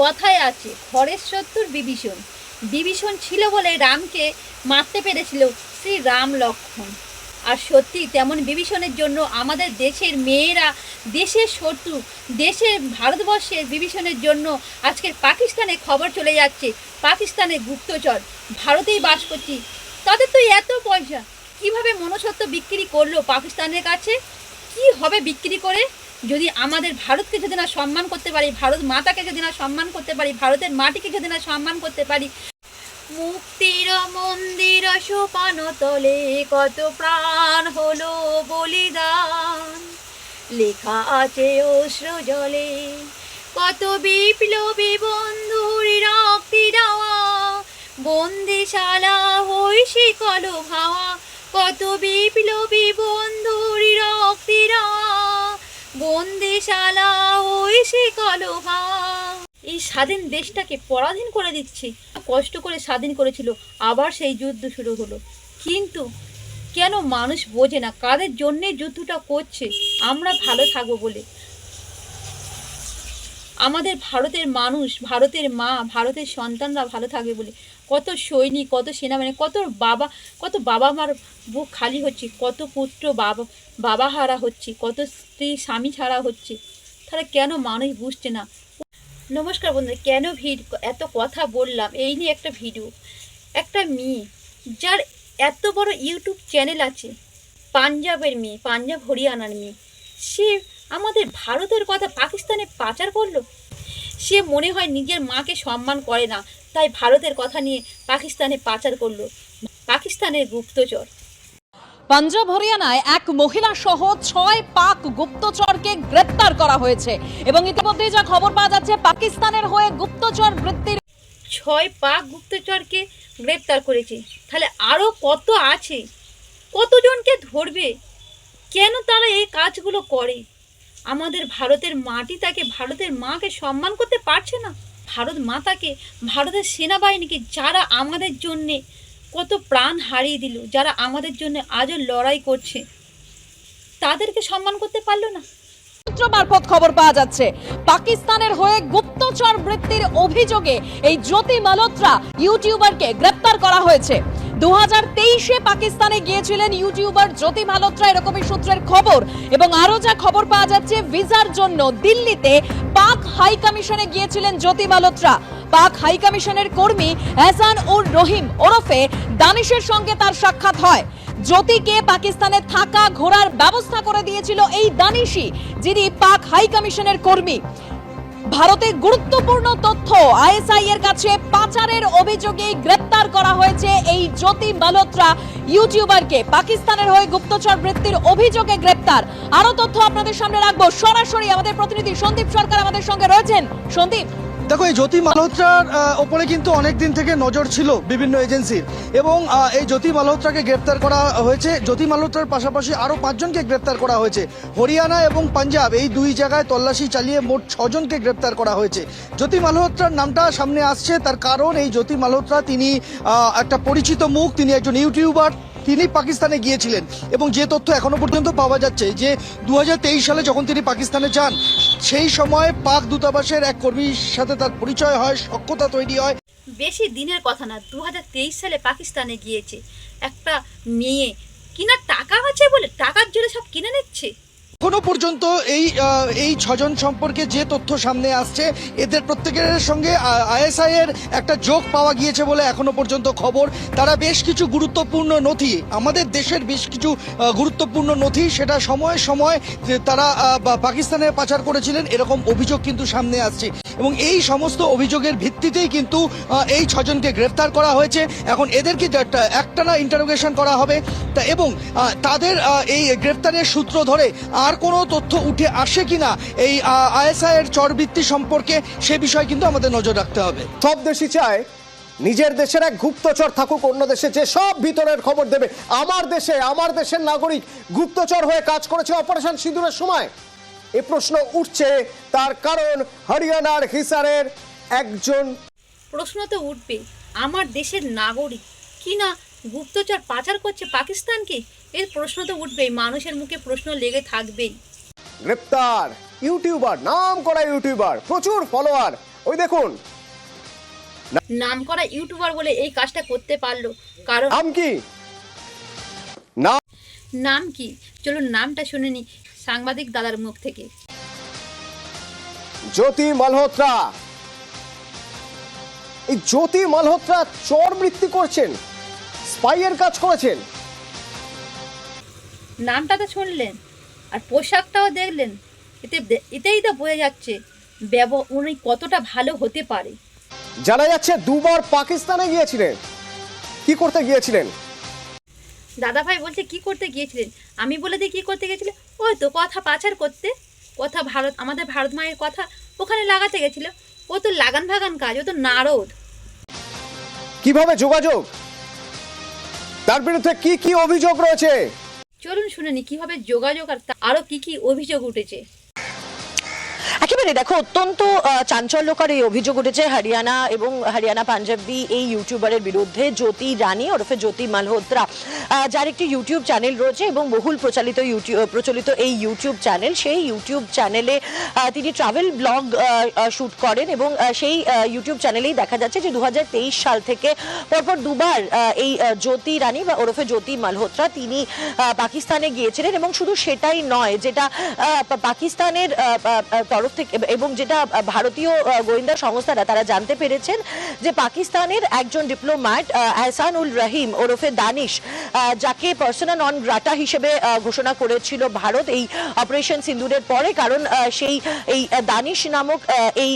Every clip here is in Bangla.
কথায় আছে, খড়ের শত্রুর বিভীষণ। বিভীষণ ছিল বলে রামকে মারতে পেরেছিল শ্রী রাম লক্ষ্মণ আর সত্যি তেমন বিভীষণের জন্য আমাদের দেশের মেয়েরা, দেশের শত্রু, দেশের ভারতবর্ষের বিভীষণের জন্য আজকের পাকিস্তানে খবর চলে যাচ্ছে পাকিস্তানে গুপ্তচর। ভারতেই বাস করছি। তাদের তো এত পয়সা, কীভাবে মনুষ্যত্ব বিক্রি করল পাকিস্তানের কাছে? কি হবে বিক্রি করে? যদি আমাদের ভারতকে যদি না সম্মান করতে পারি, ভারত মাতাকে যদি না সম্মান করতে পারি, ভারতের মাটিকে যদি না সম্মান করতে পারি, মুক্তির মন্দির সোপান তলে কত প্রাণ হলো বলিদান। লেখা আছে অশ্র জলে, কত বিপ্লবী বন্ধুর রক্তি দেওয়া। বন্দিশালা হইসি কল ভাওয়া কত বিপ্লবী বন্ধুর রক্তি দেওয়া। এই স্বাধীন দেশটাকে পরাধীন করে দিচ্ছে। কষ্ট করে স্বাধীন করেছিল, আবার সেই যুদ্ধ শুরু হলো। কিন্তু কেন মানুষ বোঝে না কাদের জন্যে যুদ্ধটা করছে? আমরা ভালো থাকব বলে। আমাদের ভারতের মানুষ, ভারতের মা, ভারতের সন্তানরা ভালো থাকবে বলে। কত সৈনিক, কত সেনাবাহিনী, কত বাবা কত বাবা মার বুক খালি হচ্ছে, কত পুত্র বাবা বাবা হারা হচ্ছে, কত স্ত্রী স্বামী ছাড়া হচ্ছে। তাহলে কেন মানুষ বুঝছে না? নমস্কার বন্ধুরা, কেন ভিড, এত কথা বললাম? এই নিয়ে একটা ভিডিও। একটা মেয়ে, যার এত বড় ইউটিউব চ্যানেল আছে, পাঞ্জাবের মেয়ে, পাঞ্জাব হরিয়ানার মেয়ে। সে আমাদের ভারতের কথা পাকিস্তানে পাচার করল? সে মনে হয় নিজের মাকে সম্মান করে না। তাই ভারতের কথা নিয়ে পাকিস্তানে পাচার করল পাকিস্তানের গুপ্তচর। পাঞ্জাব হরিয়ানায় এক মহিলা সহ ছয় পাক গুপ্তচরকে গ্রেপ্তার করা হয়েছে এবং ইতিমধ্যে যা খবর পাওয়া যাচ্ছে পাকিস্তানের হয়ে গুপ্তচর বৃত্তির ছয় পাক গুপ্তচরকে গ্রেপ্তার করেছে। তাহলে আরও কত আছে? কতজনকে ধরবে? কেন তারা এই কাজগুলো করে? আমাদের ভারতের মাটি তাকে ভারতের মাকে সম্মান করতে পারছে না? ভারত মাতাকে, ভারতের সেনাবাহিনীকে যারা আমাদের জন্যে কত প্রাণ হারিয়ে দিল, যারা আমাদের জন্য আজও লড়াই করছে, তাদেরকে সম্মান করতে পারল না? সূত্র মারফত খবর পাওয়া যাচ্ছে, পাকিস্তানের হয়ে গুপ্তচর বৃত্তির অভিযোগে এই জ্যোতি মালোত্রা ইউটিউবারকে গ্রেপ্তার করা হয়েছে। দু হাজার তেইশে পাকিস্তানে গিয়েছিলেন ইউটিউবার জ্যোতি মালোত্রা এরকমই সূত্রের খবর। এবং আরও যা খবর পাওয়া যাচ্ছে, ভিসার জন্য দিল্লিতে পাক হাই কমিশনে গিয়েছিলেন জ্যোতি মালোত্রা পাক হাই কমিশনের কর্মী এহসান উর রহিম ওরফে দানিশের সঙ্গে তার সাক্ষাৎ হয়। জ্যোতিকে পাকিস্তানে থাকা, ঘোরার ব্যবস্থা করে দিয়েছিল এই দানিশি যিনি পাক হাই কমিশনের কর্মী। ভারতে গুরুত্বপূর্ণ তথ্য। আইএসআই এর কাছে পাচারের অভিযোগে গ্রেপ্তার করা হয়েছে এই জ্যোতি মালোত্রা ইউটিউবারকে। পাকিস্তানের হয়ে গুপ্তচর বৃত্তির অভিযোগে গ্রেপ্তার। আরও তথ্য আপনাদের সামনে রাখব। সরাসরি আমাদের প্রতিনিধি সন্দীপ সরকার আমাদের সঙ্গে রয়েছেন। সন্দীপ দেখো, এই জ্যোতি মালহোত্রার ওপরে কিন্তু অনেক দিন থেকে নজর ছিল বিভিন্ন এজেন্সির। এবং এই জ্যোতি মালহোত্রাকে গ্রেপ্তার করা হয়েছে। জ্যোতি মালহোত্রার পাশাপাশি আরও পাঁচজনকে গ্রেপ্তার করা হয়েছে। হরিয়ানা এবং পাঞ্জাব, এই দুই জায়গায় তল্লাশি চালিয়ে মোট ছজনকে গ্রেপ্তার করা হয়েছে। জ্যোতি মালহোত্রার নামটা সামনে আসছে, তার কারণ এই জ্যোতি মালহোত্রা, তিনি একটা পরিচিত মুখ, তিনি একজন ইউটিউবার। তিনি পাকিস্তানে গিয়েছিলেন এবং যে তথ্য এখনও পর্যন্ত পাওয়া যাচ্ছে যে দু হাজার তেইশ সালে যখন তিনি পাকিস্তানে যান, সেই সময় পাক দূতাবাসের এক কর্মীর সাথে তার পরিচয় হয় সক্ষতা তৈরি হয়। বেশি দিনের কথা না দু হাজার তেইশ সালে পাকিস্তানে গিয়েছে। একটা মেয়ে, কিনা টাকা আছে বলে, টাকার জন্য সব কিনে নিচ্ছে? এখনও পর্যন্ত এই এই ছজন সম্পর্কে যে তথ্য সামনে আসছে, এদের প্রত্যেকের সঙ্গে আইএসআই এর একটা যোগ পাওয়া গিয়েছে বলে এখনও পর্যন্ত খবর। তারা বেশ কিছু গুরুত্বপূর্ণ নথি, আমাদের দেশের বেশ কিছু গুরুত্বপূর্ণ নথি, সেটা সময়ে সময় তারা পাকিস্তানে পাচার করেছিলেন, এরকম অভিযোগ কিন্তু সামনে আসছে। এবং এই সমস্ত অভিযোগের ভিত্তিতেই কিন্তু এই ছজনকে গ্রেফতার করা হয়েছে। এখন এদেরকে একটা- একটানা ইন্টারোগেশন করা হবে। তা এবং তাদের এই গ্রেফতারের সূত্র ধরে আর কোনো তথ্য উঠে আসে কিনা, এই আইএসআই এর চরবৃত্তি সম্পর্কে সে বিষয়ে কিন্তু আমাদের নজর রাখতে হবে। সব দেশই চায় নিজের দেশের এক গুপ্তচর থাকুক, অন্য দেশে যে সব ভিতরের খবর দেবে। আমার দেশে, আমার দেশের নাগরিক গুপ্তচর হয়ে কাজ করেছে অপারেশন সিঁদুরের সময়। এ প্রশ্ন উঠছে তার কারণ হরিয়ানার হিসারের একজন প্রশ্ন তো উঠবে আমার দেশের নাগরিক। কি না গুপ্তচর পাচার করছে পাকিস্তানকে? এর প্রশ্ন তো উঠবেই। মানুষের মুখে প্রশ্ন লেগে থাকবেই। গ্রেপ্তার ইউটিউবার নাম করা ইউটিউবার প্রচুর ফলোয়ার। ওই দেখুন। নাম করা ইউটিউবার বলে এই কাজটা করতে পারল। কারণ নাম কি? নাম নাম কি? চলুন নামটা শুনে নি। সাংবাদিক দাদার মুখ থেকে। জ্যোতি মালহোত্রা। এই জ্যোতি মালহোত্রা চোর বৃত্তি করছেন স্পাইয়ের কাজ করেছেন। নামটা তো শুনলেন আর পোশাকটাও দেখলেন। এতে এতেই তো বোঝা যাচ্ছে ব্যব উনি কতটা ভালো হতে পারে। জানা যাচ্ছে দুবার পাকিস্তানে গিয়েছিলেন। কি করতে গিয়েছিলেন? দাদা ভাই বলছে কি করতে গিয়েছিলেন? আমি বলে দিই কি করতে গেছিল ওই তো কথা পাচার করতে কথা ভারত আমাদের ভারত মায়ের কথা ওখানে লাগাতে গেছিল। ও তো লাগান ভাগান কাজ ও তো নারদ। কীভাবে যোগাযোগ? তার বিরুদ্ধে কি কি অভিযোগ রয়েছে? চলুন শুনে নি কীভাবে যোগাযোগ আর আরও কি কি অভিযোগ উঠেছে? একেবারে দেখো, অত্যন্ত চাঞ্চল্যকর এই অভিযোগ উঠেছে হরিয়ানা এবং হরিয়ানা পাঞ্জাবি এই ইউটিউবারের বিরুদ্ধে, জ্যোতি রানী ওরফে জ্যোতি মালহোত্রা যার একটি ইউটিউব চ্যানেল রয়েছে এবং বহুল প্রচালিত ইউটিউব প্রচলিত এই ইউটিউব চ্যানেল সেই ইউটিউব চ্যানেলে তিনি ট্রাভেল ব্লগ শুট করেন এবং সেই ইউটিউব চ্যানেলেই দেখা যাচ্ছে যে দু হাজার তেইশ সাল থেকে পরপর দুবার এই জ্যোতি রানী বা ওরফে জ্যোতি মালহোত্রা তিনি পাকিস্তানে গিয়েছিলেন এবং শুধু সেটাই নয়, যেটা পাকিস্তানের তরফ থেকে এবং যেটা ভারতীয় গোয়েন্দা সংস্থারা তারা জানতে পেরেছেন যে পাকিস্তানের একজন ডিপ্লোম্যাট আহসানুল রহিম ওরফে দানিশ যাকে পার্সোনা নন গ্রাটা হিসেবে ঘোষণা করেছিল ভারত এই অপারেশন সিন্দুরের পরে। কারণ সেই এই দানিশ নামক এই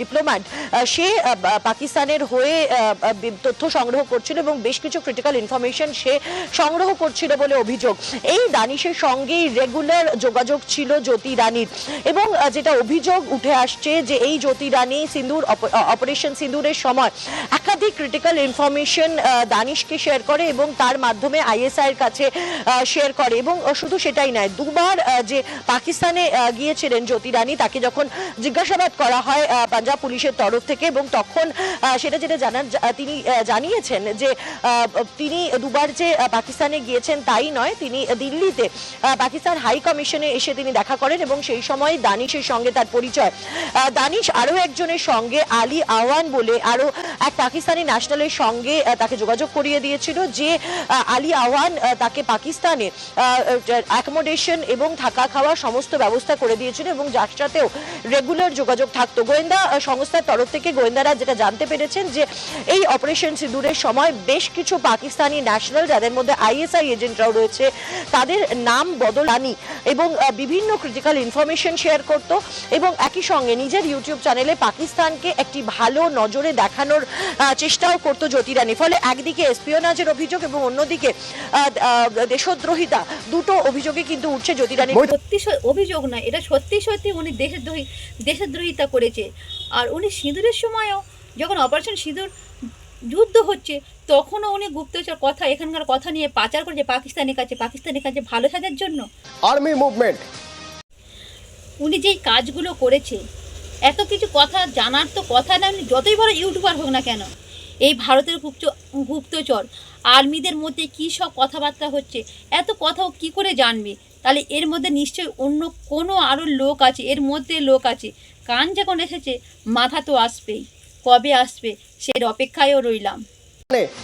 ডিপ্লোম্যাট সে পাকিস্তানের হয়ে তথ্য সংগ্রহ করছিল এবং বেশ কিছু ক্রিটিক্যাল ইনফরমেশন সে সংগ্রহ করছিল বলে অভিযোগ। এই দানিশের সঙ্গেই রেগুলার যোগাযোগ ছিল জ্যোতি রানীর এবং আহ, যেটা অভিযোগ উঠে আসছে যে এই জ্যোতি রানী সিন্দুর অপারেশন সিন্দুরের সময় একাধিক ক্রিটিক্যাল ইনফরমেশন দানিশকে শেয়ার করে এবং তার মাধ্যমে আইএসআই এর কাছে শেয়ার করে এবং শুধু সেটাই নয়, দুবার যে পাকিস্তানে গিয়েছিলেন জ্যোতি রানী তাকে যখন জিজ্ঞাসাবাদ করা হয় পাঞ্জাব পুলিশের তরফ থেকে এবং তখন সেটা যেটা জানান জা- তিনি জানিয়েছেন যে তিনি দুবার যে পাকিস্তানে গিয়েছেন তাই নয়, তিনি দিল্লিতে পাকিস্তান হাই কমিশনে এসে তিনি দেখা করেন এবং সেই সময় দানিশের সঙ্গে তার পরিচয়। দানিশ আরও একজনের সঙ্গে আলী আওয়ান বলে আরও এক পাকিস্তানি ন্যাশনালের সঙ্গে তাকে যোগাযোগ করিয়ে দিয়েছিল যে আলী আওয়ান তাকে পাকিস্তানে অ্যাকোমোডেশন এবং থাকা খাওয়ার সমস্ত ব্যবস্থা করে দিয়েছিল এবং যার সাথেও রেগুলার যোগাযোগ থাকতো। গোয়েন্দা সংস্থার তরফ থেকে গোয়েন্দারা যেটা জানতে পেরেছেন যে, এই অপারেশন সিঁদুরের সময় বেশ কিছু পাকিস্তানি ন্যাশনাল, যাদের মধ্যে আইএসআই এজেন্টরাও রয়েছে, তাদের নাম বদলানি এবং বিভিন্ন ক্রিটিক্যাল ইনফরমেশন শেয়ার করত। এবং একই সঙ্গে নিজের ইউটিউব চ্যানেলে পাকিস্তানকে একটি ভালো নজরে দেখানোর চেষ্টাও করতো জ্যোতি রানী ফলে একদিকে এসপিওনাজের অভিযোগ এবং অন্যদিকে দেশদ্রোহিতা দুটো অভিযোগে কিন্তু উঠছে জ্যোতি রানী বই- সত্যি অভিযোগ নয় এটা সত্যি সত্যি উনি দেশদ্রোহী দেশদ্রোহিতা করেছে। আর উনি সিঁদুরের সময়ও যখন অপারেশন সিঁদুর যুদ্ধ হচ্ছে তখনও উনি গুপ্তচর কথা এখানকার কথা নিয়ে পাচার করেছে পাকিস্তানের কাছে পাকিস্তানের কাছে ভালো সাজার জন্য। আর্মি মুভমেন্ট উনি যেই কাজগুলো করেছে, এত কিছু কথা, জানার তো কথা না, উনি যতই বড় ইউটিউবার হোক না কেন, এই ভারতের গুপ্ত, গুপ্তচর, আর্মিদের মধ্যে কী সব কথাবার্তা হচ্ছে, এত কথাও কি করে জানবে? তাহলে এর মধ্যে নিশ্চয়ই অন্য কোনো আরও লোক আছে, এর মধ্যে লোক আছে। কান যখন এসেছে, মাথা তো আসবেই, কবে আসবে সে অপেক্ষায়ও রইলাম।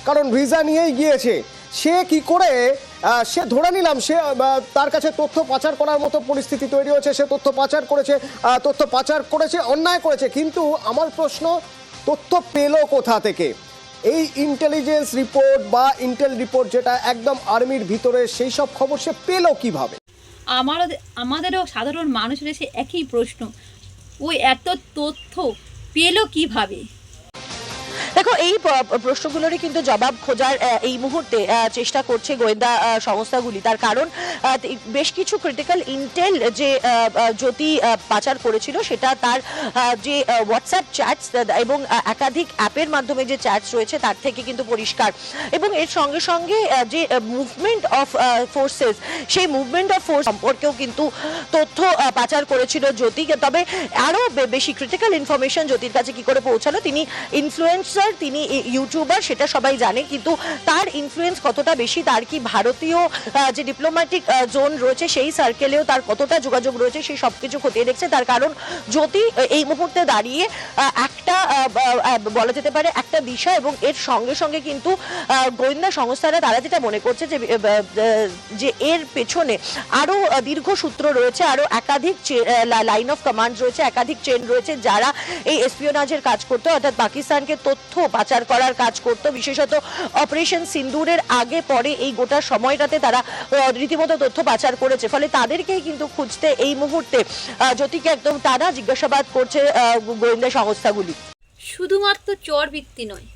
কারণ ভিসা নিয়েই গিয়েছে। সে কি করে সে ধরে নিলাম, সে তার কাছে তথ্য পাচার করার মতো পরিস্থিতি তৈরি হয়েছে, সে তথ্য পাচার করেছে তথ্য পাচার করেছে, অন্যায় করেছে। কিন্তু আমার প্রশ্ন, তথ্য পেল কোথা থেকে? এই ইন্টেলিজেন্স রিপোর্ট বা ইন্টেল রিপোর্ট যেটা একদম আর্মির ভিতরে, সেই সব খবর সে পেল কীভাবে? আমার, আমাদেরও সাধারণ মানুষের সে একই প্রশ্ন। ওই এত তথ্য পেল কীভাবে? দেখো, এই প্রশ্নগুলোরই কিন্তু জবাব খোঁজার এই মুহূর্তে চেষ্টা করছে গোয়েন্দা সংস্থাগুলি। তার কারণ বেশ কিছু ক্রিটিক্যাল ইন্টেল যে জ্যোতি পাচার করেছিল, সেটা তার যে হোয়াটসঅ্যাপ চ্যাটস এবং একাধিক অ্যাপের মাধ্যমে যে চ্যাটস রয়েছে, তার থেকে কিন্তু পরিষ্কার। এবং এর সঙ্গে সঙ্গে যে মুভমেন্ট অফ ফোর্সেস সেই মুভমেন্ট অফ ফোর্স সম্পর্কেও কিন্তু তথ্য পাচার করেছিল জ্যোতি। তবে আরও বেশি ক্রিটিক্যাল ইনফরমেশন জ্যোতির কাছে কি করে পৌঁছালো, তিনি ইনফ্লুয়েন্সার অফিসার তিনি ইউটিউবার সেটা সবাই জানে কিন্তু তার ইনফ্লুয়েন্স কতটা বেশি তার কি ভারতীয় যে ডিপ্লোম্যাটিক জোন রয়েছে সেই সার্কেলেও তার কতটা যোগাযোগ রয়েছে সেই সবকিছু খতিয়ে দেখছে। তার কারণ যদি এই মুহূর্তে দাঁড়িয়ে একটা বলা যেতে পারে একটা দিশা এবং এর সঙ্গে সঙ্গে কিন্তু গোয়েন্দা সংস্থারা তারা যেটা মনে করছে যে যে এর পেছনে আরও আহ, দীর্ঘ সূত্র রয়েছে আরও একাধিক লাইন অফ কমান্ড রয়েছে একাধিক চেন রয়েছে যারা এই এসপিওনাজের কাজ করতো অর্থাৎ পাকিস্তানকে তথ্য পাচার করার কাজ করতো। বিশেষত অপারেশন সিন্দুরের আগে পরে এই গোটা সময়টাতে তারা রীতিমতো তথ্য পাচার করেছে। ফলে তাদেরকেই কিন্তু খুঁজতে এই মুহূর্তে আহ, জ্যোতিকে একদম টানা জিজ্ঞাসাবাদ করছে আহ, গোয়েন্দা সংস্থাগুলি। শুধুমাত্র চর বৃত্তি নয়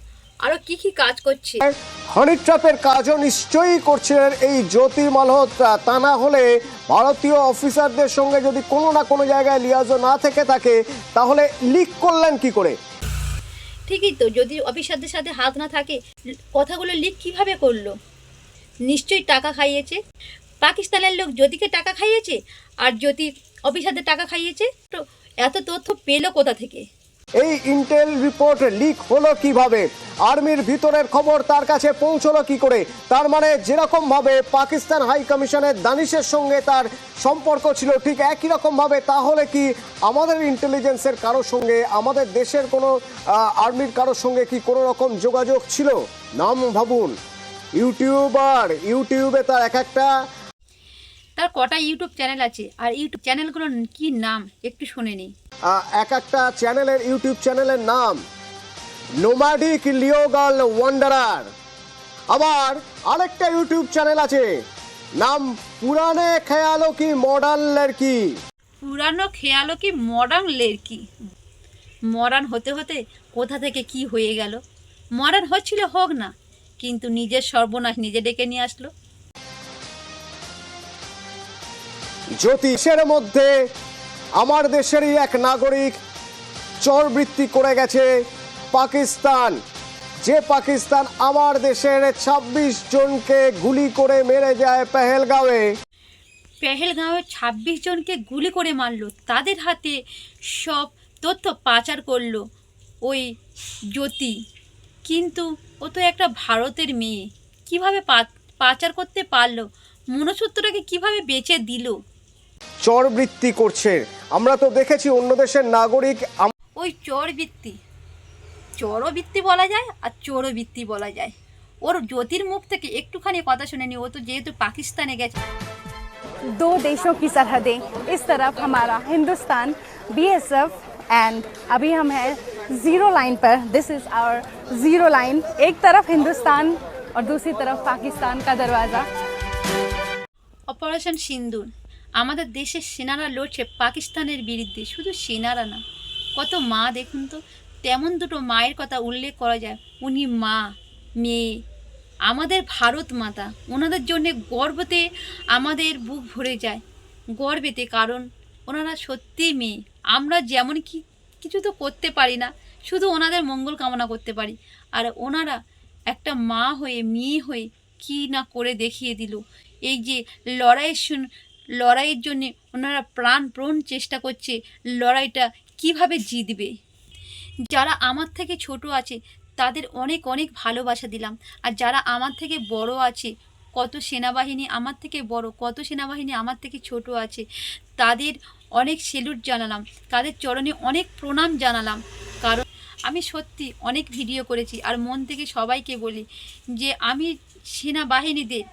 আরও কি কি কাজ করছে? হানি ট্র্যাপের কাজও নিশ্চয়ই করছিলেন এই জ্যোতি মালহোত্রা। তা না হলে ভারতীয় অফিসারদের সঙ্গে যদি কোনো না কোনো জায়গায় লিয়াজও না থেকে থাকে তাহলে লিক করলেন কি করে? ঠিকই তো, যদি অফিসারদের সাথে হাত না থাকে, কথাগুলো লিক কীভাবে করল? নিশ্চয়ই টাকা খাইয়েছে। পাকিস্তানের লোক জ্যোতিকে টাকা খাইয়েছে? আর জ্যোতি অফিসারদের টাকা খাইয়েছে? তো এত তথ্য পেল কোথা থেকে? এই ইন্টেল রিপোর্ট লিক হলো কীভাবে? আর্মির ভিতরের খবর তার কাছে পৌঁছলো কি করে? তার মানে যেরকম ভাবে পাকিস্তান হাই কমিশনের দানিশের সঙ্গে তার সম্পর্ক ছিল ঠিক একই রকম ভাবে তাহলে কি আমাদের ইন্টেলিজেন্সের কারোর সঙ্গে, আমাদের দেশের কোনো আর্মির কারোর সঙ্গে কি কোনো রকম যোগাযোগ ছিল? নাম ভাবুন। ইউটিউবার, ইউটিউবে তার এক একটা তার কটা ইউটিউব চ্যানেল আছে আর ইউটিউব চ্যানেলগুলোর কি নাম একটু শুনে নিই। এক একটা চ্যানেলের ইউটিউব চ্যানেলের নাম। নোম্যাডিক লিওগাল ওয়ান্ডারার আবার আরেকটা ইউটিউব চ্যানেল আছে নাম পুরানে খেয়ালো কি মডার্ন লড়কি পুরানো খেয়ালো কি মডার্ন লেরকি? মডার্ন হতে হতে কোথা থেকে কি হয়ে গেল? মডার্ন হচ্ছিল হোক না কিন্তু নিজের সর্বনাশ নিজে ডেকে নিয়ে আসলো। জ্যোতিষের মধ্যে আমার দেশেরই এক নাগরিক চরবৃত্তি করে গেছে পাকিস্তান। যে পাকিস্তান আমার দেশের ২৬ জনকে গুলি করে মেরে যায় পেহেলগাঁওয়ে। পেহেলগাঁওয়ে ছাব্বিশ জনকে গুলি করে মারলো, তাদের হাতে সব তথ্য পাচার করল ওই জ্যোতি। কিন্তু ও তো একটা ভারতের মেয়ে, কীভাবে পাচার করতে পারল? মনসূত্রটাকে কীভাবে বেচে দিল? চরবৃত্তি করছে আমরা তো দেখেছি অন্য দেশের নাগরিক আম- ওই চোরবৃত্তি চোরবৃত্তি বলা যায় আর চোরবৃত্তি বলা যায় ওর জ্যোতির মুখ থেকে একটুখানি কথা শুনেনি ও তো যেহেতু পাকিস্তানে গেছে दो देशों की सरहदें इस तरफ हमारा हिंदुस्तान बीएसएफ एंड अभी हम हैं ज़ीरो लाइन पर this is our zero line एक तरफ हिंदुस्तान और दूसरी तरफ पाकिस्तान का दरवाज़ा অপারেশন সিন্দুর আমাদের দেশের সেনারা লড়ছে পাকিস্তানের বিরুদ্ধে, শুধু সেনারা না। কত মা দেখুন তো, তেমন দুটো মায়ের কথা উল্লেখ করা যায়। উনি মা, মেয়ে, আমাদের ভারত মাতা। ওনাদের জন্য গর্বতে আমাদের বুক ভরে যায়। গর্বেতে, কারণ ওনারা সত্যিই মেয়ে। আমরা যেমন কি, কিছু তো করতে পারি না, শুধু ওনাদের মঙ্গল কামনা করতে পারি। আর ওনারা একটা মা হয়ে, মেয়ে হয়ে কি না করে দেখিয়ে দিল। এই যে লড়াইয়ের লড়াইয়ের জন্যে ওনারা প্রাণপ্রণ চেষ্টা করছে লড়াইটা কীভাবে জিতবে? যারা আমার থেকে ছোট আছে, তাদের অনেক অনেক ভালোবাসা দিলাম। আর যারা আমার থেকে বড় আছে, কত সেনাবাহিনী আমার থেকে বড়, কত সেনাবাহিনী আমার থেকে ছোট আছে, তাদের অনেক সেলুট জানালাম, তাদের চরণে অনেক প্রণাম জানালাম। কারণ আমি সত্যি অনেক ভিডিও করেছি আর মন থেকে সবাইকে বলি যে, আমি সেনাবাহিনীদের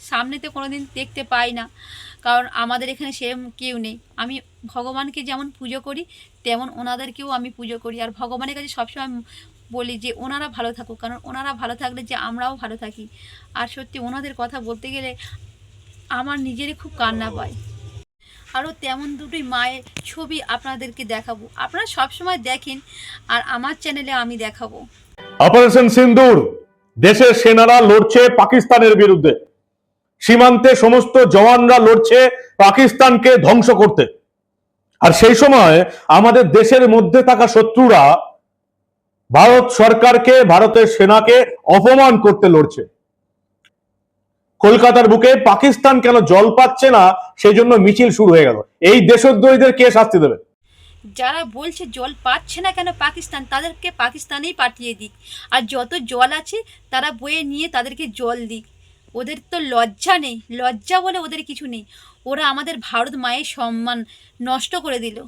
সামনেতে কোনো দিন দেখতে পাই না। কারণ আমাদের এখানে সেরকম কেউ নেই। আমি ভগবানকে যেমন পুজো করি, তেমন ওনাদেরকেও আমি পুজো করি। আর ভগবানের কাছে সবসময় বলি যে, ওনারা ভালো থাকুক, কারণ ওনারা ভালো থাকলে যে আমরাও ভালো থাকি। আর সত্যি ওনাদের কথা বলতে গেলে আমার নিজেরই খুব কান্না পায়। আরও তেমন দুটোই মায়ের ছবি আপনাদেরকে দেখাবো। আপনারা সবসময় দেখেন, আর আমার চ্যানেলে আমি দেখাবো। অপারেশন সিন্দুর দেশের সেনারা লড়ছে পাকিস্তানের বিরুদ্ধে। সীমান্তে সমস্ত জওয়ানরা লড়ছে পাকিস্তানকে ধ্বংস করতে। আর সেই সময় আমাদের দেশের মধ্যে থাকা শত্রুরা ভারত সরকারকে, ভারতের সেনাকে অপমান করতে লড়ছে। কলকাতার বুকে পাকিস্তান কেন জল পাচ্ছে না সেই জন্য মিছিল শুরু হয়ে গেল। এই দেশদ্রোহীদের কে শাস্তি দেবে? যারা বলছে জল পাচ্ছে না কেন পাকিস্তান, তাদেরকে পাকিস্তানেই পাঠিয়ে দিক। আর যত জল আছে, তারা বয়ে নিয়ে তাদেরকে জল দিক। ওদের তো লজ্জা নেই, লজ্জা বলে ওদের কিছু নেই। ওরা আমাদের ভারত মায়ের সম্মান নষ্ট করে দিল।